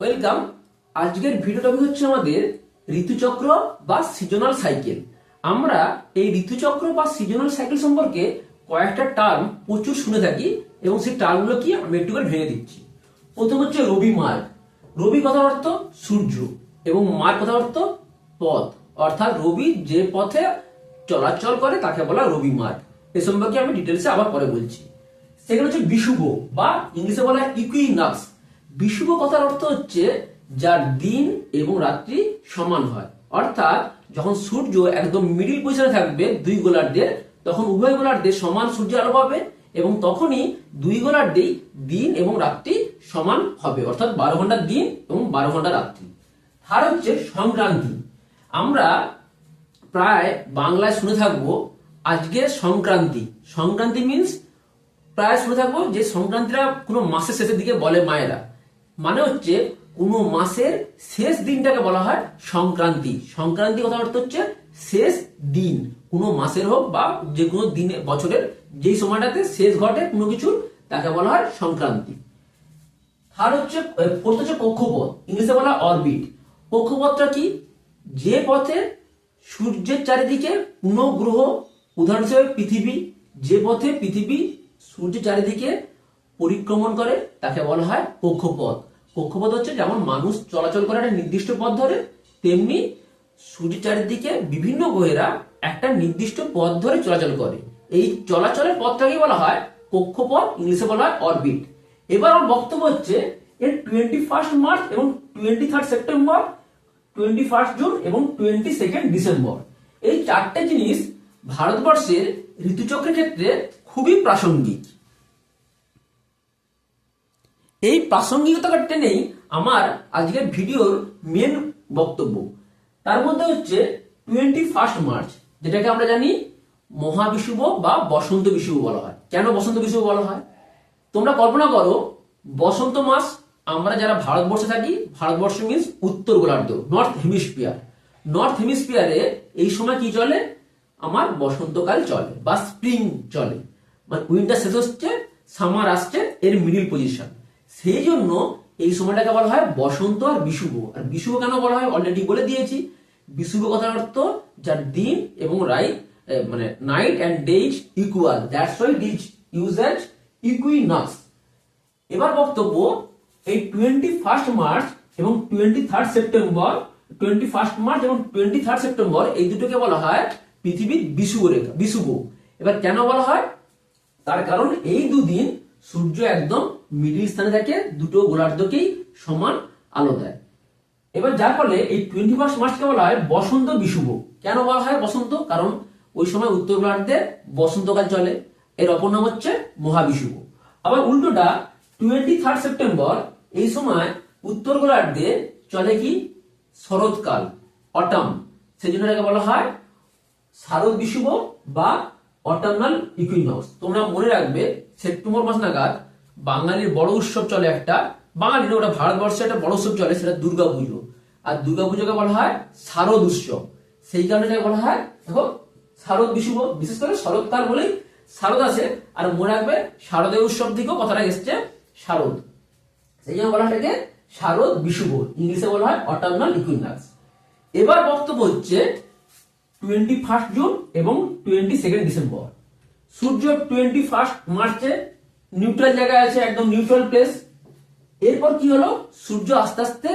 Welcome আজকের video topic হচ্ছে আমাদের ঋতুচক্র বা সিজনাল সাইকেল আমরা এই ঋতুচক্র বা সিজনাল সাইকেল সম্পর্কে কয়েকটা টার্ম প্রচুর শুনে থাকি এবং সেই টার্মগুলো কি আমি একটু করে ভেঙে দিচ্ছি। প্রথম হচ্ছে রবি মার্গ রবি কথার অর্থ সূর্য এবং মার্গ কথার অর্থ পথ। অর্থাৎ রবি যে পথে চলাচল করে তাকে বলা রবি মার্গ এ সম্পর্কে আমি ডিটেলসে আবার পরে বলছি। সেখানে হচ্ছে বিষুব বা ইংলিশে বলা ইকুইনাক্স বিষুব কথার অর্থ হচ্ছে যার দিন এবং রাত্রি সমান হয়। অর্থাৎ যখন সূর্য একদম মিডিল পজিশনে থাকবে দুই গোলার্ধের, তখন উভয় গোলার্ধে সমান সূর্য আলো পাবে এবং তখনই দুই গোলার্ধেই দিন এবং রাত্রি সমান হবে। অর্থাৎ বারো ঘণ্টার দিন এবং বারো ঘণ্টা রাত্রি। আর হচ্ছে সংক্রান্তি। আমরা প্রায় বাংলায় শুনে থাকব আজকে সংক্রান্তি। সংক্রান্তি মিন্স প্রায় শুনে থাকব যে সংক্রান্তিটা কোনো মাসের শেষের দিকে বলে মায়েরা। মানে হচ্ছে কোনো মাসের শেষ দিনটাকে বলা হয় সংক্রান্তি। সংক্রান্তি কথা অর্থ হচ্ছে শেষ দিন। কোনো মাসের হোক বা যে কোনো দিনে, বছরের, যেই সময়টাতে শেষ ঘটে কোনো কিছুর, তাকে বলা হয় সংক্রান্তি। আর হচ্ছে ফোর্থ হচ্ছে কক্ষপথ ইংলিশে বলা অরবিট। কক্ষপথটা কি? যে পথে সূর্যের চারিদিকে কোনো গ্রহ উদাহরণ হিসেবে পৃথিবী, যে পথে পৃথিবী সূর্যের চারিদিকে পরিক্রমণ করে, তাকে বলা হয় কক্ষপথ কক্ষপথ হচ্ছে যেমন মানুষ চলাচল করে একটা নির্দিষ্ট পথ ধরে, তেমনি সূর্যের চারিদিকে বিভিন্ন গ্রহেরা একটা নির্দিষ্ট পথ ধরে চলাচল করে। এই চলাচলের পথটাকে বলা হয় কক্ষপথ, ইংলিশে বলা হয় অরবিট এবার আমার বক্তব্য হচ্ছে, এর টোয়েন্টি ফার্স্ট মার্চ এবং twenty third September twenty first June এবং টোয়েন্টি সেকেন্ড ডিসেম্বর। এই চারটে জিনিস ভারতবর্ষের ঋতুচক্রের ক্ষেত্রে খুবই প্রাসঙ্গিক। এই প্রাসঙ্গিকতাটা টেনেই আমার আজকের ভিডিওর মেন বক্তব্য। তার মধ্যে হচ্ছে টোয়েন্টি ফার্স্ট মার্চ যেটাকে আমরা জানি মহাবিষুব বা বসন্ত বিষুব বলা হয়। কেন বসন্ত বিষুব বলা হয়? তোমরা কল্পনা করো, বসন্ত মাস আমরা যারা ভারতবর্ষে থাকি, ভারতবর্ষ মিন্স উত্তর গোলার্ধ নর্থ হেমিস্ফিয়ার নর্থ হেমিস্ফিয়ারে এই সময় কি চলে? আমার বসন্তকাল চলে, বা স্প্রিং চলে। মানে উইন্টার শেষ হচ্ছে সামার আসছে, এর মিডিল পজিশন সেই জন্য এই সময়টাকে বলা হয় বসন্ত আর বিষুব আর বিষুব কেন বলা হয়? অলরেডি বলে দিয়েছি। বিষুব কথার অর্থ যার দিন এবং রাইট মানে night and day is equal that's why these use as equinox এবার বক্তব্য, এই টোয়েন্টি ফার্স্ট মার্চ এবং twenty third September twenty first March এবং টোয়েন্টি থার্ড সেপ্টেম্বর এই দুটোকে বলা হয় পৃথিবীর বিষুব রেখা বিষুব এবার কেন বলা হয়? তার কারণ এই দুদিন সূর্য একদম মিডিল স্থানে থাকে, দুটো গোলার্ধকেই সমান আলো দেয়। এবার যার ফলে এই টোয়েন্টি ফার্স্ট মার্চকে বলা হয় বসন্ত বিষুব কেন বলা হয় বসন্ত? কারণ ওই সময় উত্তর গোলার্ধে বসন্তকাল চলে। এর অপর নাম হচ্ছে মহাবিষুব আবার উল্টোটা টোয়েন্টি থার্ড সেপ্টেম্বর, এই সময় উত্তর গোলার্ধে চলে কি? শরৎকাল অটাম সেই জন্য বলা হয় শারদ বিষুব বা অটার্নাল ইকুইনক্স তোমরা মনে রাখবে, সেপ্টেম্বর মাস নাগাদ বাঙালির বড় উৎসব চলে একটা, বাঙালি না, ওটা ভারতবর্ষে একটা বড় উৎসব চলে, সেটা দুর্গা পুজো আর দুর্গা পুজোকে বলা হয় শারদ উৎসব। সেই কারণে এটাকে বলা হয়, দেখো, শারদ বিষুব বিশেষ করে শরৎকাল বলেই শারদ আছে আর মনে রাখবে শারদীয় উৎসব থেকেও কথাটা এসছে, শারদ। সেই জন্য বলা হয় শারদ বিষুব ইংলিশে বলা হয় অটার্নাল ইকুইনাক্স এবার বক্তব্য হচ্ছে টোয়েন্টি ফার্স্ট জুন এবং টোয়েন্টি সেকেন্ড ডিসেম্বর সূর্য টোয়েন্টি ফার্স্ট মার্চে নিউট্রাল জায়গায় আছে, একদম নিউট্রাল প্লেস এরপর কি হলো? সূর্য আস্তে আস্তে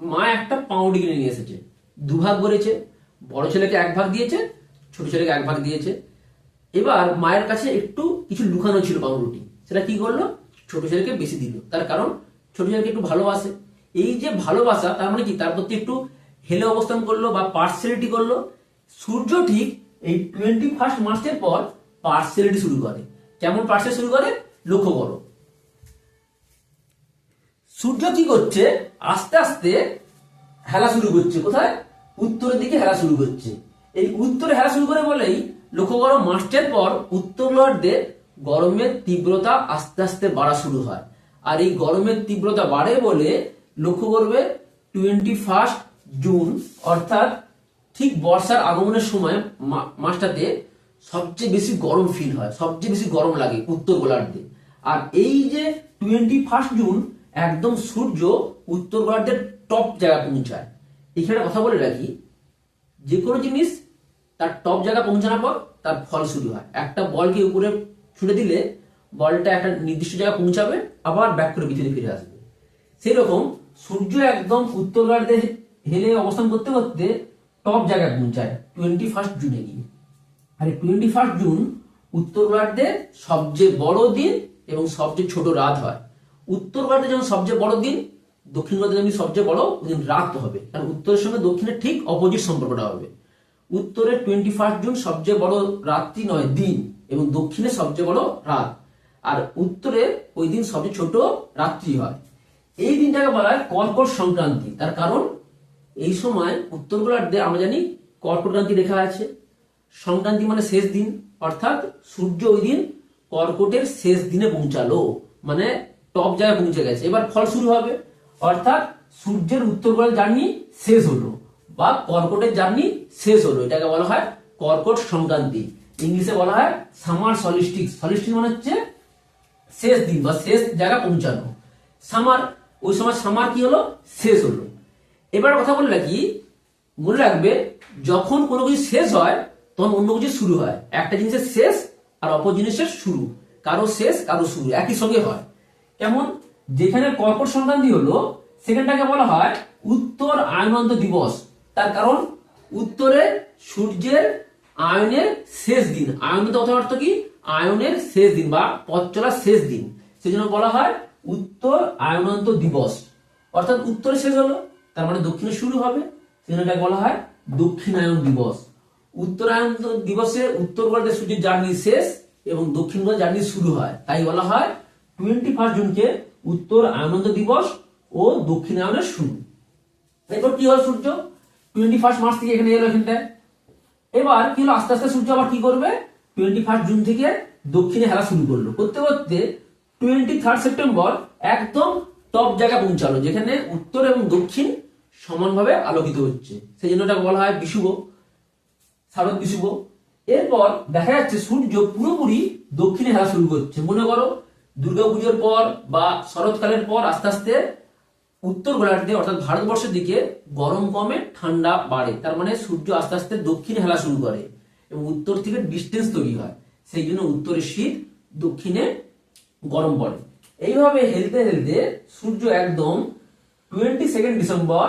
মা একটা পাউডি কিনে নিয়ে এসেছে। দুভাগ করেছে বড় ছেলেকে এক ভাগ দিয়েছে, ছোট ছেলেকে এক ভাগ দিয়েছে। এবার মায়ের কাছে একটু কিছু লুকানো ছিল পাউরুটি। সেটা কি করল? ছোট ছেলেকে বেশি দিল। তার কারণ ছোট ছেলেকে একটু ভালোবাসে। এই যে ভালোবাসা, তার মানে কি? তার প্রতি একটু হেলে অবস্থান করল বা পার্সিয়ালিটি করল। সূর্য ঠিক এই টোয়েন্টি ফার্স্ট মার্চের পর পার্সিয়ালিটি শুরু করে। কেমন পার্সিয়াল শুরু করে? লক্ষ্য করো। সূর্য কি করছে? আস্তে আস্তে হেলা শুরু করছে। কোথায়? উত্তরের দিকে হেলা শুরু করছে। এই উত্তরে হেলা শুরু করে বলেই লক্ষ্য করো, মার্চের পর উত্তর গোলার্ধে গরমের তীব্রতা আস্তে আস্তে বাড়া শুরু হয়। আর এই গরমের তীব্রতা বাড়ে বলে লক্ষ্য করবে টোয়েন্টি ফার্স্ট জুন, অর্থাৎ ঠিক বর্ষার আগমনের সময় মাসটাতে সবচেয়ে বেশি গরম ফিল হয়, সবচেয়ে বেশি গরম লাগে উত্তর গোলার্ধে। আর এই যে টোয়েন্টি ফার্স্ট জুন একদম সূর্য উত্তর গোলার্ধের টপ জায়গা পৌঁছায়। এখানে কথা বলে রাখি, যে কোনো জিনিস তার টপ জায়গা পৌঁছানোর পর তার ফল শুরু হয়। একটা বলকে উপরে ছুঁড়ে দিলে বলটা একটা নির্দিষ্ট জায়গায় পৌঁছাবে, আবার ব্যাক করে পৃথিবীতে ফিরে আসবে। সেই রকম সূর্য একদম উত্তর গোলার্ধে হেলে অবস্থান করতে করতে টপ জায়গা পৌঁছায় টোয়েন্টি ফার্স্ট জুনে গিয়ে। আর টোয়েন্টি ফার্স্ট জুন উত্তর গোলার্ধে সবচেয়ে বড় দিন এবং সবচেয়ে ছোট রাত হয়। উত্তর ভারতে যেমন সবচেয়ে বড় দিন, দক্ষিণ ভারতে যেমন সবচেয়ে বড় দিন রাত হবে। কারণ উত্তরের সঙ্গে দক্ষিণের ঠিক অপোজিট সম্পর্কটা হবে। উত্তরে টোয়েন্টি ফার্স্ট জুন সবচেয়ে বড় রাত্রি নয়, দিন, এবং দক্ষিণে সবচেয়ে বড় রাত। আর উত্তরে ওই দিন সবচেয়ে ছোট রাত্রি হয়। এই দিনটাকে বলা হয় কর্কট সংক্রান্তি। তার কারণ এই সময় উত্তর গোলার্ধে আমরা জানি কর্কটক্রান্তি রেখা আছে। সংক্রান্তি মানে শেষ দিন, অর্থাৎ সূর্য ওই দিন কর্কটের শেষ দিনে পৌঁছালো মানে টপ জায়গায় পৌঁছে গেছে। এবার ফল শুরু হবে, অর্থাৎ সূর্যের উত্তর গোলার জার্নি শেষ হলো, বা কর্কটের জার্নি শেষ হলো। এটাকে বলা হয় কর্কট সংক্রান্তি। ইংলিশে বলা হয় সামার সলিস্টিক সলিস্টিক মানে হচ্ছে শেষ দিন বা শেষ জায়গা পৌঁছানো। সামার, ওই সময় সামার কি হলো? শেষ হলো। এবার কথা বলে রাখি মনে রাখবে, যখন কোনো কিছু শেষ হয়, তখন অন্য কিছু শুরু হয়। একটা জিনিসের শেষ আর অপর জিনিসের শুরু। কারও শেষ, কারও শুরু। একই সঙ্গে হয়। কেমন? যেখানে কর্কট সংক্রান্তি হলো, সেখানটাকে বলা হয় উত্তর আয়নন্ত দিবস। তার কারণ, উত্তরে সূর্যের আয়নের শেষ দিন। আয়নত অর্থ অর্থ কি? আয়নের শেষ দিন বা পথ চলার শেষ দিন। সেজন্য বলা হয় উত্তর আয়নন্ত দিবস। অর্থাৎ উত্তরে শেষ হলো। তার মানে দক্ষিণে শুরু হবে এটাকে বলা হয় দক্ষিণায়ন দিবস। উত্তরায়ণ দিবসে উত্তর গোলার্ধে সূর্যের জার্নি শেষ এবং দক্ষিণ গোলার্ধ জার্নি শুরু হয়। তাই বলা হয় টোয়েন্টি ফার্স্ট জুনকে উত্তর আনন্দ দিবস ও দক্ষিণায়নের শুরু। এরপর কি হলো সূর্য? টোয়েন্টি ফার্স্ট মার্চ থেকে এখানে এলো এখানটায়। এবার কি হলো? আস্তে আস্তে সূর্য আবার কি করবে? টোয়েন্টি ফার্স্ট জুন থেকে দক্ষিণে হেলা শুরু করল। করতে করতে টোয়েন্টি থার্ড সেপ্টেম্বর একদম টপ জায়গা পৌঁছালো, যেখানে উত্তর এবং দক্ষিণ সমানভাবে আলোকিত হচ্ছে। সেই জন্য এটাকে বলা হয় বিশুভ শারদ বিশুভ। এরপর দেখা যাচ্ছে সূর্য পুরোপুরি দক্ষিণে হেলা শুরু করছে। মনে করো, দুর্গাপুজোর পর বা শরৎকালের পর আস্তে আস্তে উত্তর গোলার্ধে, অর্থাৎ ভারতবর্ষের দিকে গরম কমে ঠান্ডা বাড়ে। তার মানে সূর্য আস্তে আস্তে দক্ষিণে হেলা শুরু করে এবং উত্তর থেকে ডিস্টেন্স তৈরি হয়। সেই জন্য উত্তরে শীত দক্ষিণে গরম পড়ে। এইভাবে হেলতে হেলতে সূর্য একদম টোয়েন্টি সেকেন্ড ডিসেম্বর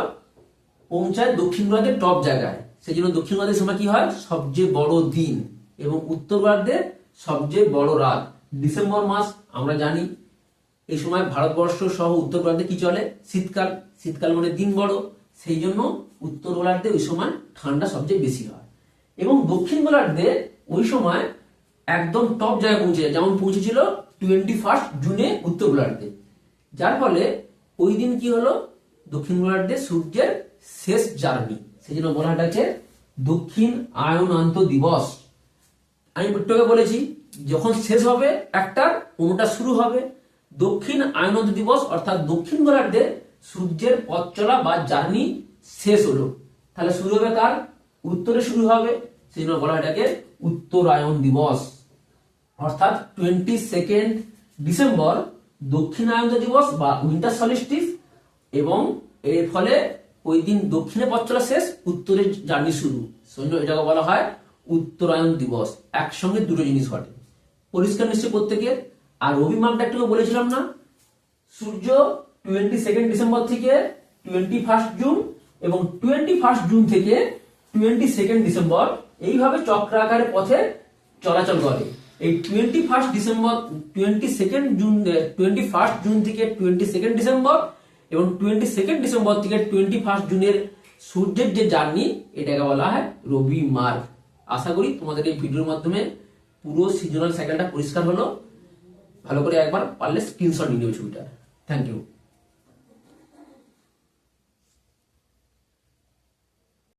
পৌঁছায় দক্ষিণ গোলার্ধের টপ জায়গায়। সেই জন্য দক্ষিণ গোলার্ধের সময় কি হয়? সবচেয়ে বড় দিন এবং উত্তর গোলার্ধে সবচেয়ে বড় রাত। ডিসেম্বর মাস, আমরা জানি, এই সময় ভারতবর্ষ সহ উত্তর গোলার্ধে কি চলে? শীতকাল। শীতকাল মানে দিন বড়। সেই জন্য উত্তর গোলার্ধে ওই সময় ঠান্ডা সবচেয়ে বেশি হয়। এবং দক্ষিণ গোলার্ধে ওই সময় একদম টপ জায়গায় পৌঁছে যায়। যেমন পৌঁছেছিল টোয়েন্টি ফার্স্ট জুনে উত্তর গোলার্ধে। যার ফলে ওই দিন কি হলো? দক্ষিণ গোলার্ধে সূর্যের শেষ জার্নি। সেই জন্য বলা হচ্ছে দক্ষিণ আয়নান্ত দিবস। আমি একটু বলেছি, যখন শেষ হবে একটা কোনোটা শুরু হবে। দক্ষিণ আয়নন্ত দিবস, অর্থাৎ দক্ষিণ গোলার্ধে সূর্যের পথ চলা বা জার্নি শেষ হলো। তাহলে শুরু হবে কার? উত্তরে শুরু হবে। সেই জন্য বলা এটাকে উত্তরায়ণ দিবস। অর্থাৎ টোয়েন্টি সেকেন্ড ডিসেম্বর দক্ষিণায়ন্ত দিবস বা উইন্টার সলিস্টিস এবং এর ফলে ওই দিন দক্ষিণে পথ চলা শেষ, উত্তরে জার্নি শুরু। এটাকে বলা হয় উত্তরায়ণ দিবস। একসঙ্গে দুটো জিনিস ঘটে। পরিষ্কার নিশ্চয় প্রত্যেকের। আর রবিমানটা একটু বলেছিলাম না। সূর্য টোয়েন্টি সেকেন্ড ডিসেম্বর থেকে টোয়েন্টি ফার্স্ট জুন এবং টোয়েন্টি ফার্স্ট জুন থেকে টোয়েন্টি সেকেন্ড ডিসেম্বর এইভাবে চক্রাকারে পথে চলাচল করে। এই twenty first December twenty second June twenty first June থেকে টোয়েন্টি সেকেন্ড ডিসেম্বর এবং টোয়েন্টি সেকেন্ড ডিসেম্বর থেকে টোয়েন্টি ফার্স্ট জুনের সূর্যের যে জার্নি এটাকে বলা হয় রবি মার্গ। আশা করি তোমাদের এই ভিডিওর মাধ্যমে পুরো সিজনাল সাইকেলটা পরিষ্কার হলো। ভালো করে একবার পারলে স্ক্রিনশট নিয়ে ছবিটা। Thank you